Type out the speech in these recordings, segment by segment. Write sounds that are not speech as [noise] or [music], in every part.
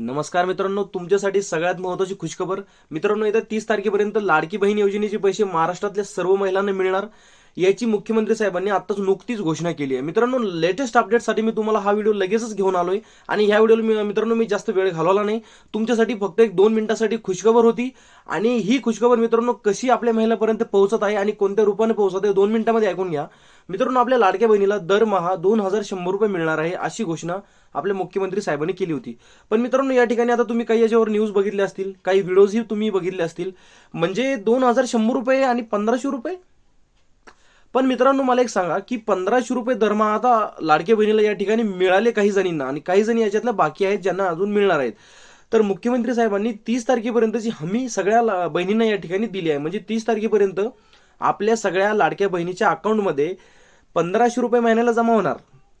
नमस्कार मित्रांनो तुमच्यासाठी सगळ्यात महत्वाची खुशखबर. मित्रांनो येत्या तीस तारखेपर्यंत लाडकी बहीण योजनेचे पैसे महाराष्ट्रातल्या सर्व महिलांना मिळणार याची मुख्यमंत्री साहेबांनी आताच नुकतीच घोषणा केली आहे. मित्रांनो लेटेस्ट अपडेटसाठी मी तुम्हाला हा व्हिडिओ लगेचच घेऊन आलोय. आणि ह्या व्हिडिओला मी मित्रांनो मी जास्त वेळ घालवला नाही. तुमच्यासाठी फक्त एक दोन मिनिटासाठी खुशखबर होती. आणि ही खुशखबर मित्रांनो कशी आपल्या महिलापर्यंत पोहोचत आहे आणि कोणत्या रूपाने पोहोचत आहे दोन मिनिटांमध्ये ऐकून घ्या. मित्रांनो आपल्या लाडक्या बहिणीला दरमहा दोन हजार शंभर रुपये मिळणार आहे अशी घोषणा आपल्या मुख्यमंत्री साहेबांनी केली होती. पण मित्रांनो या ठिकाणी आता तुम्ही काही याच्यावर न्यूज बघितले असतील काही व्हिडिओजही तुम्ही बघितले असतील म्हणजे दोन हजार शंभर रुपये आणि पंधराशे रुपये? पण मित्रांनो मला एक सांगा की पंधराशे रुपये दरमहा आता लाडक्या बहिणीला या ठिकाणी मिळाले काही जणींना आणि काही जणी याच्यातल्या बाकी आहेत ज्यांना अजून मिळणार आहेत. तर मुख्यमंत्री साहेबांनी तीस तारखेपर्यंतची हमी सगळ्या ला- बहिणींना या ठिकाणी दिली आहे. म्हणजे तीस तारखेपर्यंत आपल्या सगळ्या लाडक्या बहिणीच्या अकाउंटमध्ये पंधराशे रुपये महिन्याला जमा होणार.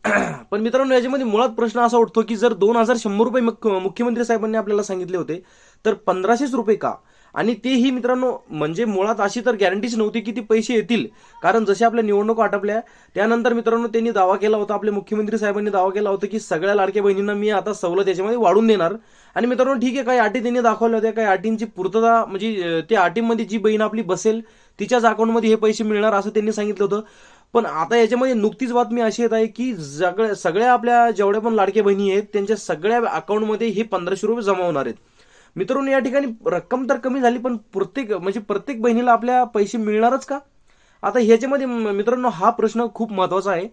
[clears throat] पण मित्रांनो याच्यामध्ये मुळात प्रश्न असा उठतो की जर दोन हजार शंभर रुपये मुख्यमंत्री साहेबांनी आपल्याला सांगितले होते तर पंधराशेच रुपये का? आणि तेही मित्रांनो म्हणजे मुळात अशी तर गॅरंटीच नव्हती की ती पैसे येतील. कारण जसे आपल्या निवडणूक आटपल्या त्यानंतर मित्रांनो त्यांनी दावा केला होता आपले मुख्यमंत्री साहेबांनी दावा केला होता की सगळ्या लाडक्या बहिणींना मी आता सवलत याच्यामध्ये वाढून देणार. आणि मित्रांनो ठीक आहे काही अटी त्यांनी दाखवल्या होत्या काही अटींची पूर्तता म्हणजे त्या अटींमध्ये जी बहीण आपली बसेल तिच्याच अकाउंटमध्ये हे पैसे मिळणार असं त्यांनी सांगितलं होतं. पण आता याच्यामध्ये नुकतीच बातमी अशी येत आहे की सगळ्या सगळ्या आपल्या जेवढ्या पण लाडक्या बहिणी आहेत त्यांच्या सगळ्या अकाउंटमध्ये हे पंधराशे रुपये जमा होणार आहेत. मित्रांनो या ठिकाणी रक्कम तर कमी झाली पण प्रत्येक म्हणजे प्रत्येक बहिणीला आपल्या पैसे मिळणारच का? आता ह्याच्यामध्ये मित्रांनो हा प्रश्न खूप महत्त्वाचा आहे.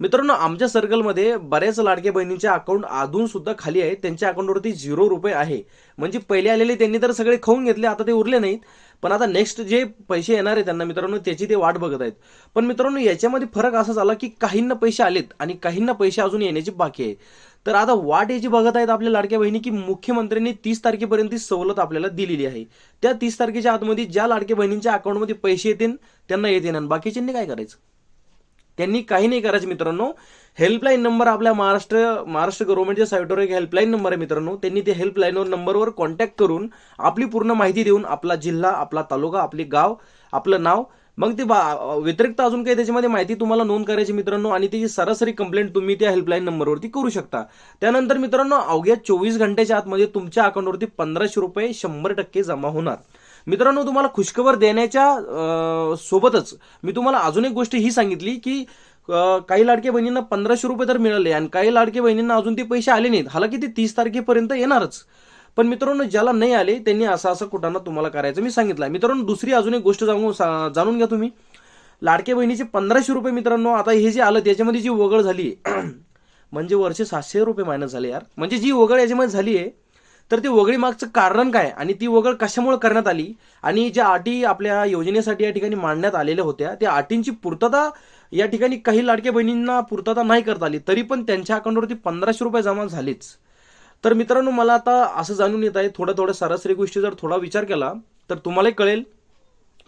मित्रांनो आमच्या सर्कलमध्ये बऱ्याच लाडक्या बहिणींचे अकाउंट अजून सुद्धा खाली आहे. त्यांच्या अकाउंटवरती झिरो रुपये आहे. म्हणजे पहिले आलेले त्यांनी तर सगळे खाऊन घेतले आता ते उरले नाहीत. पण आता नेक्स्ट जे पैसे येणार आहे त्यांना मित्रांनो त्याची ते वाट बघत आहेत. पण मित्रांनो याच्यामध्ये फरक असा झाला की काहींना पैसे आलेत आणि काहींना पैसे अजून येण्याची बाकी आहे. तर आता वाट याची बघत आहेत आपल्या लाडक्या बहिणी की मुख्यमंत्र्यांनी तीस तारखेपर्यंत सवलत आपल्याला दिलेली आहे. त्या तीस तारखेच्या आतमध्ये ज्या लाडक्या बहिणींच्या अकाउंटमध्ये पैसे येतील त्यांना येत येणार बाकीच्यांनी काय करायचं? त्यांनी काही नाही करायचं मित्रांनो. हेल्पलाईन नंबर आपल्या महाराष्ट्र महाराष्ट्र गव्हर्नमेंटच्या साईटवर एक हेल्पलाईन नंबर आहे मित्रांनो. त्यांनी त्या हेल्पलाईनवर नंबरवर कॉन्टॅक्ट करून आपली पूर्ण माहिती देऊन आपला जिल्हा आपला तालुका आपले गाव आपलं नाव मग ते बा- व्यतिरिक्त अजून काही त्याच्यामध्ये माहिती तुम्हाला नोंद करायची मित्रांनो आणि त्याची सरासरी कंप्लेंट तुम्ही त्या हेल्पलाईन नंबरवरती करू शकता. त्यानंतर मित्रांनो अवघ्या चोवीस घंट्याच्या आतमध्ये तुमच्या अकाउंटवरती पंधराशे रुपये शंभर टक्के जमा होणार. मित्रांनो तुम्हाला खुशखबर देण्याच्या सोबतच मी तुम्हाला अजून एक गोष्ट ही सांगितली की काही लाडक्या बहिणींना पंधराशे रुपये तर मिळाले आणि काही लाडक्या बहिणींना अजून ते पैसे आले नाहीत. हालाकी ते तीस तारखेपर्यंत येणारच. पण मित्रांनो ज्याला नाही आले त्यांनी असं असं कुठाना तुम्हाला करायचं मी सांगितलं. मित्रांनो दुसरी अजून एक गोष्ट जाणून सा- जाणून घ्या तुम्ही. लाडक्या बहिणीचे पंधराशे रुपये मित्रांनो आता हे जे आलं त्याच्यामध्ये जी वगळ झाली [clears throat] म्हणजे वर्षे सातशे रुपये मायनस झाले यार. म्हणजे जी वगळ याच्यामध्ये झाली आहे तर ती वगळी मागचं कारण काय? आणि ती वगळ कशामुळे करण्यात आली? आणि ज्या अटी आपल्या योजनेसाठी या ठिकाणी मांडण्यात आलेल्या होत्या त्या अटींची पूर्तता या ठिकाणी काही लाडक्या बहिणींना पूर्तता नाही करता आली तरी पण त्यांच्या अकाउंटवरती पंधराशे रुपये जमा झालेच. तर मित्रांनो मला आता असं जाणून येत आहे थोड्या थोड्या सरासरी गोष्टी जर थोडा विचार केला तर तुम्हालाही कळेल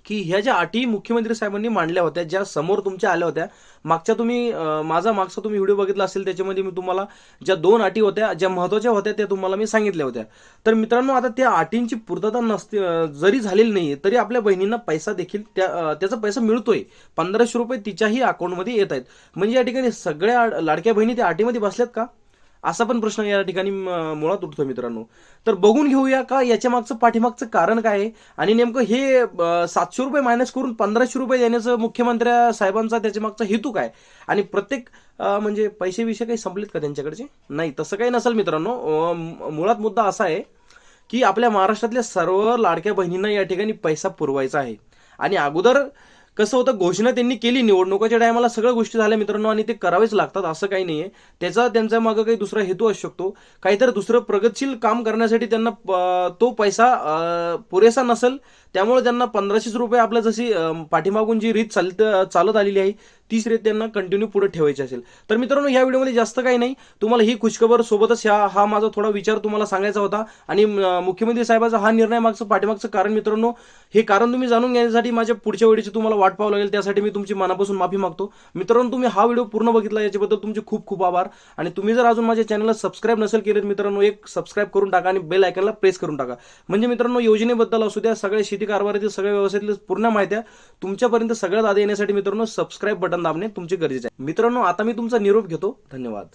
की ह्या ज्या अटी मुख्यमंत्री साहेबांनी मांडल्या होत्या ज्या समोर तुमच्या आल्या होत्या मागच्या तुम्ही माझा मागचा तुम्ही व्हिडिओ बघितला असेल त्याच्यामध्ये मी तुम्हाला ज्या दोन अटी होत्या ज्या महत्त्वाच्या होत्या त्या तुम्हाला मी सांगितल्या होत्या. तर मित्रांनो आता त्या अटींची पूर्तता नसते जरी झालेली नाही तरी आपल्या बहिणींना पैसा देखील त्या त्याचा पैसा मिळतोय. पंधराशे रुपये तिच्याही अकाउंटमध्ये येत आहेत. म्हणजे या ठिकाणी सगळ्या लाडक्या बहिणी त्या अटीमध्ये बसल्यात का? असा पण प्रश्न या ठिकाणी मुळात उठतो मित्रांनो. तर बघून घेऊया का याच्या मागचं पाठीमागचं कारण काय आहे? आणि नेमकं हे सातशे रुपये मायनस करून पंधराशे रुपये देण्याचं मुख्यमंत्र्या साहेबांचा त्याच्या मागचा हेतू काय? आणि प्रत्येक म्हणजे पैसे विषय काही संपलेत का त्यांच्याकडचे? नाही तसं काही नसेल मित्रांनो. मुळात मुद्दा असा आहे की आपल्या महाराष्ट्रातल्या सर्व लाडक्या बहिणींना या ठिकाणी पैसा पुरवायचा आहे. आणि अगोदर कसं होतं घोषणा त्यांनी केली निवडणुकाच्या टायमाला सगळ्या गोष्टी झाल्या मित्रांनो आणि ते करावेच लागतात असं काही नाहीये. त्याचा त्यांच्या मागं काही दुसरा हेतू असू शकतो. काहीतरी दुसरं प्रगतशील काम करण्यासाठी त्यांना तो पैसा पुरेसा नसेल त्यामुळे त्यांना पंधराशेच रुपये आपलं जशी पाठीमागून जी रीत चालत चालत आलेली आहे तीच त्यांना कंटिन्यू पुढे ठेवायची असेल. तर मित्रांनो ह्या व्हिडिओमध्ये जास्त काही नाही. तुम्हाला ही खुशखबर सोबतच ह्या हा माझा थोडा विचार तुम्हाला सांगायचा होता. आणि मुख्यमंत्री साहेबाचा हा निर्णय मागचं पाठीमागचं कारण मित्रांनो हे कारण तुम्ही जाणून घेण्यासाठी माझ्या पुढच्या वेळेची तुम्हाला वाट पाहावं लागेल. त्यासाठी मी तुमची मनापासून माफी मागतो. मित्रांनो तुम्ही हा व्हिडिओ पूर्ण बघितला याच्याबद्दल तुमचे खूप खूप आभार. आणि तुम्ही जर अजून माझ्या चॅनलला सबस्क्राईब नसेल केले तर मित्रांनो एक सबस्क्राईब करून टाका आणि बेल आयकनला प्रेस करून टाका. म्हणजे मित्रांनो योजनेबद्दल असू द्या सगळ्या शेती कारभारातील सगळ्या व्यवसायातील पूर्ण माहिती तुमच्यापर्यंत सगळ्यात आधी येण्यासाठी मित्रांनो सबस्क्राईब बटन दाबणे तुमची गरजेचे आहे. मित्रांनो आता मी तुमचा निरोप घेतो. धन्यवाद.